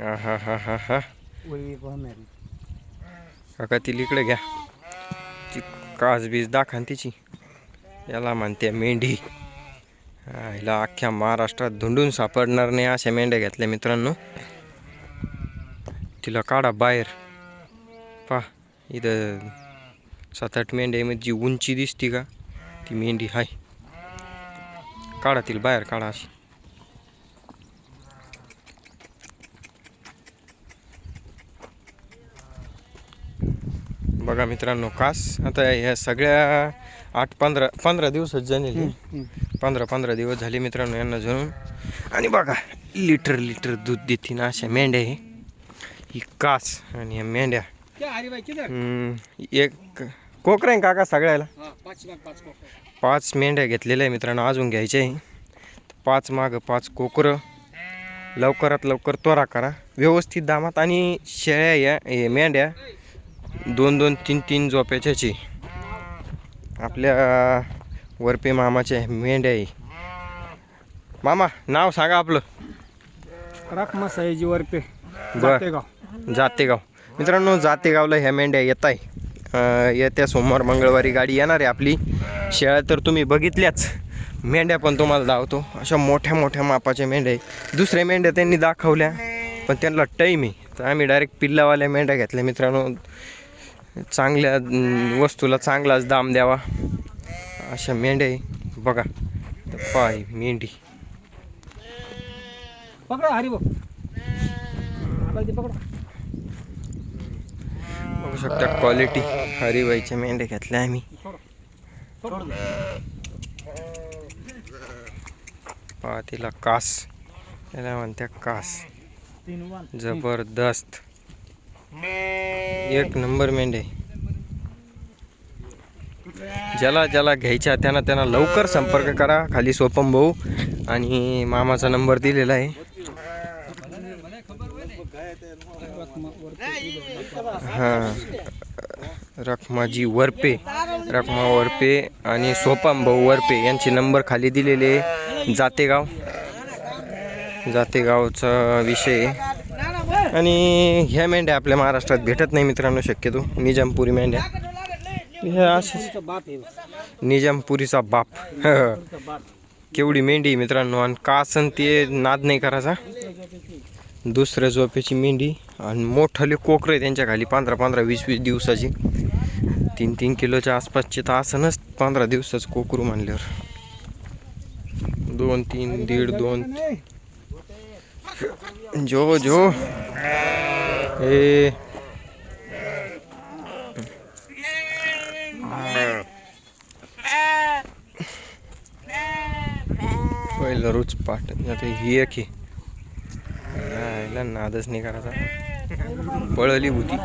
हा हा हा हा हा काका ती इकडे घ्या. ती कास बीज दाखा ना तिची. याला म्हणते मेंढी. हिला अख्ख्या महाराष्ट्रात धुंडून सापडणार नाही अशा मेंढ्या घेतल्या मित्रांनो. तिला काढा बाहेर. पा इथं सात आठ मेंढ्यामध्ये जी उंची दिसती का ती मेंढी हाय. काढा तिला बाहेर काढा अशी. बघा मित्रांनो कास. आता ह्या सगळ्या आठ पंधरा पंधरा दिवसात जणेल. पंधरा पंधरा दिवस झाले मित्रांनो यांना जणून. आणि बघा लिटर लिटर दूध देते ना अशा मेंढ्या हे. ही कास आणि ह्या मेंढ्या. एक कोकरा आहे काका सगळ्याला? हा पाच भाग पाच कोकरा. पाच मेंढ्या घेतलेल्या आहे मित्रांनो अजून घ्यायच्या आहे. पाच मागं पाच कोकरं. लवकरात लवकर त्वरा करा. व्यवस्थित दामात आणि शेळ्या या हे मेंढ्या. दोन दोन तीन तीन झोप्याच्याची. आपल्या वरपे मामाच्या मेंढ्या आहे. मामा नाव सांगा आपलं. राखमा सयाजी वरपे. जातेगाव. जातेगाव. मित्रांनो जातेगावला ह्या मेंढ्या येत आहे येत्या सोमवार मंगळवारी गाडी येणार आहे आपली. शेळ्या तर तुम्ही बघितल्याच. मेंढ्या पण तुम्हाला दावतो अशा मोठ्या मोठ्या मापाच्या मेंढ्या आहे दुसऱ्या मेंढ्या त्यांनी दाखवल्या पण त्यांना टाईम आहे. तर आम्ही डायरेक्ट पिल्लावाल्या मेंढ्या घेतल्या मित्रांनो. चांगल्या वस्तूला चांगलाच दाम द्यावा. अशा मेंढ्या आहे. बघा पाय मेंढी. पकडा ते पकडा. बघू शकता क्वालिटी हरिबाईच्या मेंढ्या घेतल्या आम्ही. पहा तिला कास. त्याला म्हणत्या कास. जबरदस्त. एक नंबर मेंढे ज्याला ज्याला घ्यायच्या त्यांना त्यांना लवकर संपर्क करा. खाली सोपम भाऊ आणि मामाचा नंबर दिलेला आहे. हां. रखमाजी वरपे. रखमा वरपे आणि सोपाम भाऊ वरपे यांचे नंबर खाली दिलेले. जातेगाव. जातेगावचा विषय. आणि ह्या मेंढ्या आपल्या महाराष्ट्रात भेटत नाही मित्रांनो शक्यतो. निजामपुरी मेंढ्या. ह्या बाप निजामपुरीचा बाप. केवढी मेंढी आहे मित्रांनो आणि का असन ते नाद नाही करायचा. दुसऱ्या झोपेची मेंढी आणि मोठाले कोकरे त्यांच्या खाली पंधरा पंधरा वीस वीस दिवसाची. तीन तीन किलोच्या आसपासचे तर असनच पंधरा दिवसाचं कोकरू म्हणल्यावर. दोन तीन दीड दोन. जो जो. ए. पहिलं रोज पाठ आता ही एक यायला नादच नाही करायचा. पळली होती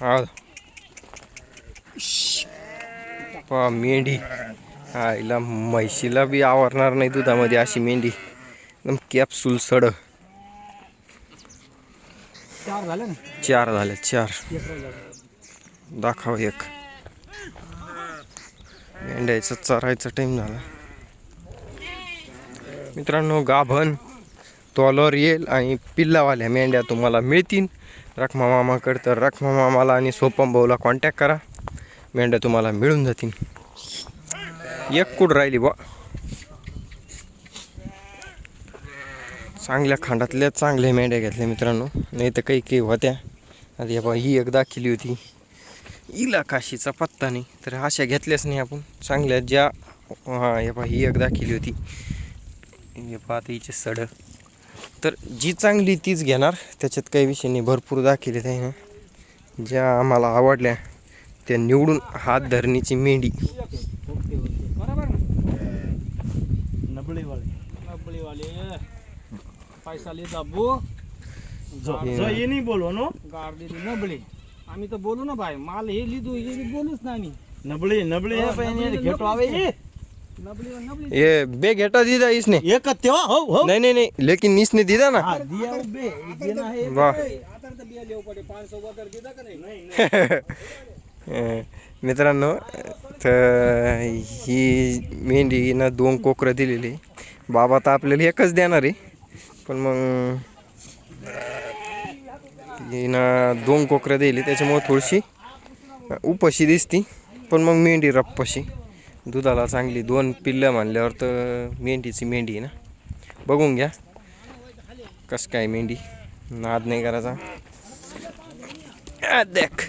हा पा मेंढी. हा हिला म्हैशीला बी आवरणार नाही दुधामध्ये अशी मेंढी. एकदम कॅप्सूल सड. चार झाले चार. दाखव एक. मेंढ्याचा चरायचा टाइम झाला. मित्रांनो गाभण तोलवर येईल आणि पिल्लावाल्या मेंढ्या तुम्हाला मिळतील. रखमा मामाकडे तर रखमा मामाला आणि सोपम भाऊला कॉन्टॅक्ट करा. मेंढ्या तुम्हाला मिळून जातील. एक कुड राहिली बा चांगल्या खांडातल्या चांगल्या मेंढ्या घेतल्या मित्रांनो. नाही तर काही काही होत्या. आता या बा ही एक दाखिली होती. इला काशीचा पत्ता नाही तर अशा घेतल्याच नाही आपण. चांगल्या ज्या हां हे पहा ही एक दाखिली होती. हे आता हिचे सड. तर जी चांगली तीच घेणार त्याच्यात काही विषय नाही. भरपूर दाखिले त्या ना ज्या आम्हाला आवडल्या. त्या निवडून हात धरणीची मेंढी. ओके ओके बरोबर ना नबळी वाले नबळी वाले पैसा ले दाबू जो ये नहीं बोलो नो? गाड दिली नबळी. आम्ही तर बोलू ना भाई माल हे लिहितो हे बोलूच ना आम्ही. नबळे नबळे. ये नबळी नबळी ये बे घेटा दीदा इसने. ये कत्ते हो हो. नहीं नहीं नहीं लेकिन इसने दीदा ना. हाँ दिया बे. देना है वाह. आता तर बिया लेव पडे पाच सौ बदर दिदा का नाही? अं, मित्रांनो तर ही मेंढी ना दोन कोकरं दिलेली. बाबा तर आपल्याला एकच देणार आहे. पण मग हिनं दोन कोकरं दिली त्याच्यामुळे थोडीशी उपशी दिसती. पण मग मेंढी रप्पशी. दुधाला चांगली दोन पिल्लं म्हणल्यावर तर मेंढीची मेंढी ना. बघून घ्या. कसं काय मेंढी. नाद नाही करायचा. देख.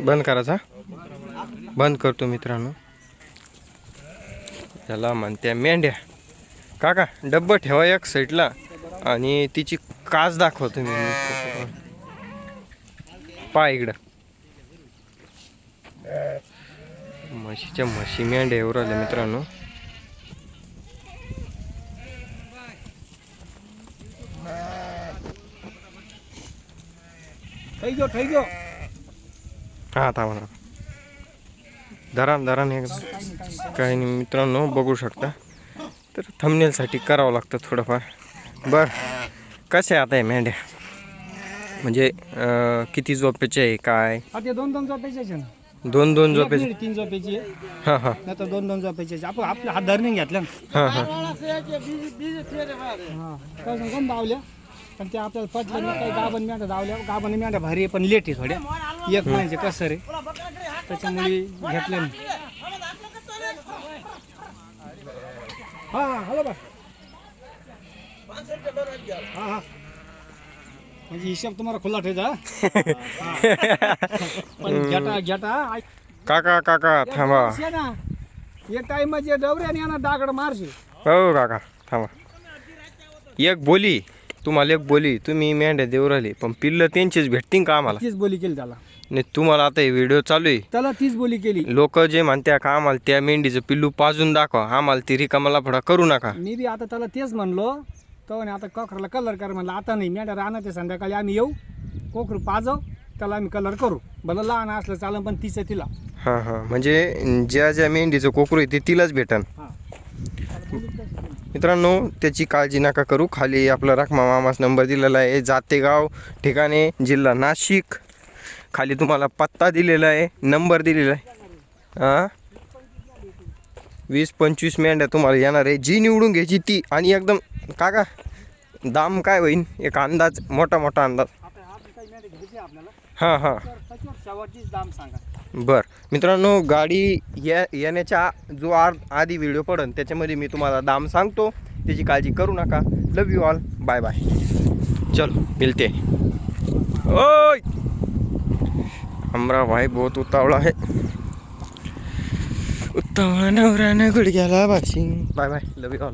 बंद करायचा बंद करतो मित्रांनो त्याला म्हणत्या मेंढ्या काका डब्बा ठेवा एक साईडला आणि तिची काच दाखवतो मी पा इकडं म्हशीच्या म्हशी मेंढ्या येऊ राहिल्या मित्रांनो થઈ ગયો થઈ ગયો हा थांबा ना धरान धरान एक काही नाही मित्रांनो बघू शकता. तर थंबनेलसाठी करावं लागतं थोडंफार. बर कसे आता आहे मेंढ्या? म्हणजे किती झोपेचे आहे काय? हा ते दोन दोन ना. दोन दोन झोपेचे. तीन झोपायची आहे. हां हां. दोन दोन झोपायचे आहे. आपण आपल्या हात धरणे घेतल्या हां हां. हा. धावल्या पण ते आपल्याला पटलं नाही. काही गाभण मेंढ्या धावल्या. गाभण मेंढ्या भारी आहे, पण लेट आहे थोड्या. एक महिन्याचे कसं रे? त्याच्यामुळे घेतल्या नाही. हा हा हॅलो बा. हा हा. म्हणजे हिशोब तुम्हाला खुला ठेवायचा हा? पण घेटा घेटा. काका काका थांबा. ना. एक टाइम म्हणजे डवऱ्याने यांना दागड मारशी हो काका थांबा. एक बोली. तुम्हाला एक बोली तुम्ही मेंढ्या देऊ राहिले पण पिल्लं त्यांचीच भेटतील का आम्हाला? तीच बोली केली त्याला. नाही तुम्हाला आता हे व्हिडिओ चालू आहे. त्याला तीच बोली केली. लोक जे म्हणत्या का आम्हाला त्या मेंढीचं पिल्लू पाजून दाखवा आम्हाला ती रिकामाला फडा करू नका. मी बी आता त्याला तेच म्हणलो तो म्हणे आता कोकराला कलर कर म्हणलं आता नाही मॅडा राहणार ते संध्याकाळी आम्ही येऊ कोकरू पाजव त्याला आम्ही कलर करू. भलं लहान असलं चालन पण तिचं तिला. हां हां म्हणजे ज्या ज्या मेंढीचं कोकरू आहे ते तिलाच भेटन. हा. मित्रांनो त्याची काळजी नका करू. खाली आपला रखमा मामास नंबर दिलेला आहे. जातेगाव ठिकाणे जिल्हा नाशिक. खाली तुम्हाला पत्ता दिलेला आहे. नंबर दिलेला आहे. हां? वीस पंचवीस मेंढ्या तुम्हाला येणार आहे. जी निवडून घ्यायची ती. आणि एकदम काका दाम काय होईन? एक अंदाज मोठा मोठा अंदाज. हा हां. दाम सांगा. बर. मित्रांनो गाडी या येण्याच्या जो आर आधी व्हिडिओ पडन त्याच्यामध्ये मी तुम्हाला दाम सांगतो. त्याची काळजी करू नका. Love you all bye bye चलो मिलते. ओय! हमरा भाई बहुत उतावळा आहे. उतावळा नवऱ्यानं गुडघ्याला भाषिंग bye bye love you all